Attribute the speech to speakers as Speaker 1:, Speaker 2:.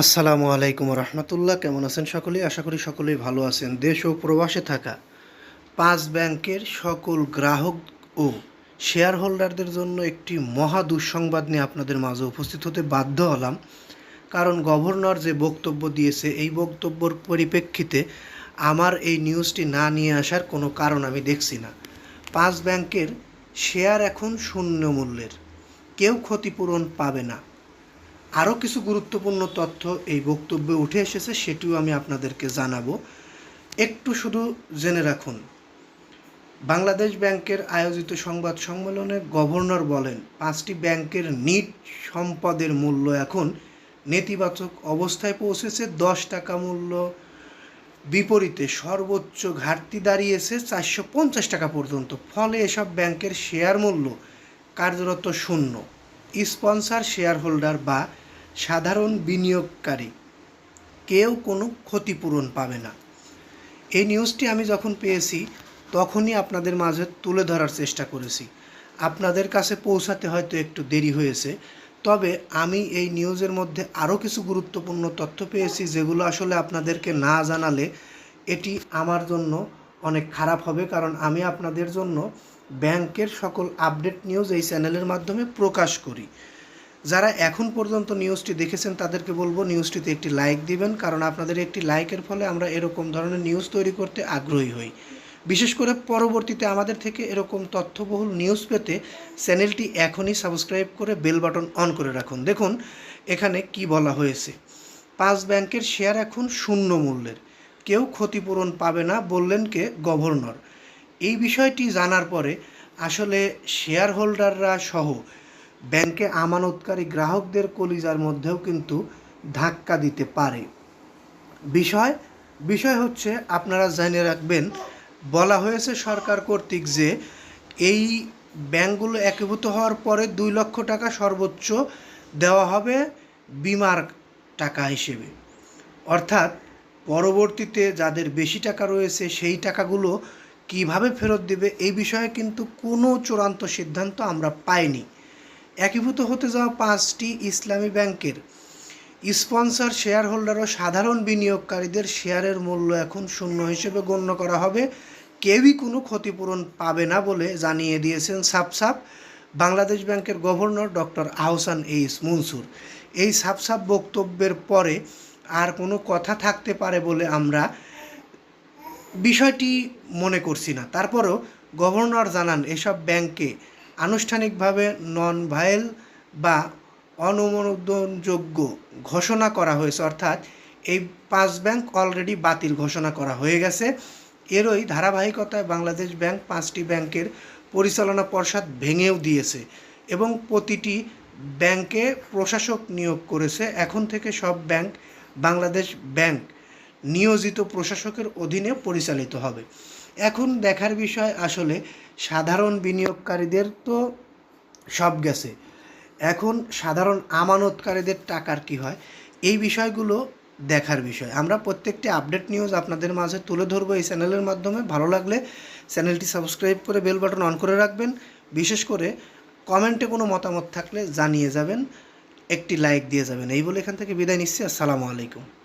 Speaker 1: আসসালামু আলাইকুম রহমতুল্লাহ, কেমন আছেন সকলেই আশা করি সকলেই ভালো আছেন। দেশ ও প্রবাসে থাকা পাঁচ ব্যাংকের সকল গ্রাহক ও শেয়ার হোল্ডারদের জন্য একটি মহা দুঃসংবাদ নিয়ে আপনাদের মাঝে উপস্থিত হতে বাধ্য হলাম। কারণ গভর্নর যে বক্তব্য দিয়েছে, এই বক্তব্যর পরিপ্রেক্ষিতে আমার এই নিউজটি না নিয়ে আসার কোনো কারণ আমি দেখছি না। পাঁচ ব্যাংকের শেয়ার এখন শূন্য মূল্যের। কেউ ক্ষতিপূরণ পাবে না। আরও কিছু গুরুত্বপূর্ণ তথ্য এই বক্তব্যে উঠে এসেছে, সেটিও আমি আপনাদেরকে জানাব। একটু শুধু জেনে রাখুন, বাংলাদেশ ব্যাংকের আয়োজিত সংবাদ সম্মেলনে গভর্নর বলেন, পাঁচটি ব্যাংকের নিট সম্পদের মূল্য এখন নেতিবাচক অবস্থায় পৌঁছেছে, দশ টাকা মূল্য বিপরীতে সর্বোচ্চ ঘাটতি দাঁড়িয়েছে চারশো পঞ্চাশ টাকা পর্যন্ত, ফলে এসব ব্যাংকের শেয়ার মূল্য কার্যরত শূন্য। স্পন্সর শেয়ার হোল্ডার বা সাধারণ বিনিয়োগকারী, কেউ কোনো ক্ষতিপূরণ পাবে না। এই নিউজটি আমি যখন পেয়েছি, তখনই আপনাদের মাঝে তুলে ধরার চেষ্টা করেছি। আপনাদের কাছে পৌঁছাতে হয়তো একটু দেরি হয়েছে, তবে আমি এই নিউজের মধ্যে আরও কিছু গুরুত্বপূর্ণ তথ্য পেয়েছি, যেগুলো আসলে আপনাদেরকে না জানালে এটি আমার জন্য অনেক খারাপ হবে, কারণ আমি আপনাদের জন্য ব্যাংকের সকল আপডেট নিউজ এই চ্যানেলের মাধ্যমে প্রকাশ করি। যারা এখন পর্যন্ত নিউজটি দেখেছেন, তাদেরকে বলব নিউজটিতে একটি লাইক দিবেন, কারণ আপনাদের একটি লাইকের ফলে আমরা এরকম ধরনের নিউজ তৈরি করতে আগ্রহী হই। বিশেষ করে পরবর্তীতে আমাদের থেকে এরকম তথ্যবহুল নিউজ পেতে চ্যানেলটি এখনই সাবস্ক্রাইব করে বেল বাটন অন করে রাখুন। দেখুন, এখানে কি বলা হয়েছে। পাঁচ ব্যাংকের শেয়ার এখন শূন্য মূল্যের। কেউ ক্ষতিপূরণ পাবে না, বললেন কে? গভর্নর এই বিষয়টি জানার পরে আসলে শেয়ার হোল্ডাররা সহ ব্যাংকে আমানতকারী গ্রাহকদের কলিজার মধ্যেও কিন্তু ধাক্কা দিতে পারে। বিষয় বিষয় হচ্ছে, আপনারা জেনে রাখবেন, বলা হয়েছে সরকার কর্তৃক যে এই ব্যাংকগুলো একীভূত হওয়ার পরে দুই লক্ষ টাকা সর্বোচ্চ দেওয়া হবে বিমার টাকা হিসেবে। অর্থাৎ, পরবর্তীতে যাদের বেশি টাকা রয়েছে, সেই টাকাগুলো কীভাবে ফেরত দেবে, এই বিষয়ে কিন্তু কোনো চূড়ান্ত সিদ্ধান্ত আমরা পাইনি। একীভূত হতে যাওয়া পাঁচটি ইসলামী ব্যাংকের স্পন্সর শেয়ার হোল্ডার ও সাধারণ বিনিয়োগকারীদের শেয়ারের মূল্য এখন শূন্য হিসেবে গণ্য করা হবে। কেউই কোনো ক্ষতিপূরণ পাবে না বলে জানিয়ে দিয়েছেন সাপ সাপ বাংলাদেশ ব্যাংকের governor doctor Ahsan H Mansur. এই সাপ সাপ বক্তব্যের পরে আর কোনো কথা থাকতে পারে বলে আমরা বিষয়টি মনে করছি না। তারপরও গভর্নর জানান, এসব ব্যাংকে আনুষ্ঠানিকভাবে নন ভাইল বা অনুমোদনযোগ্য ঘোষণা করা হয়েছে। অর্থাৎ এই পাঁচ ব্যাংক অলরেডি বাতিল ঘোষণা করা হয়ে গেছে। এরই ধারাবাহিকতায় বাংলাদেশ ব্যাংক পাঁচটি ব্যাংকের পরিচালনা পর্ষদ ভেঙেও দিয়েছে এবং প্রতিটি ব্যাংকে প্রশাসক নিয়োগ করেছে। এখন থেকে সব ব্যাংক বাংলাদেশ ব্যাংক নিয়োজিত প্রশাসকের অধীনে পরিচালিত হবে। এখন দেখার বিষয় আসলে সাধারণ বিনিয়োগকারীদের তো সব গেছে। এখন সাধারণ আমানতকারীদের টাকার কি হয়? এই বিষয়গুলো দেখার বিষয়। আমরা প্রত্যেকটি আপডেট নিউজ আপনাদের মাঝে তুলে ধরবো এই চ্যানেলের মাধ্যমে। ভালো লাগলে চ্যানেলটি সাবস্ক্রাইব করে বেল বাটন অন করে রাখবেন। বিশেষ করে কমেন্টে কোনো মতামত থাকলে জানিয়ে যাবেন। একটি লাইক দিয়ে যাবেন। এই বলে এখান থেকে বিদায় নিচ্ছি। আসসালামু আলাইকুম।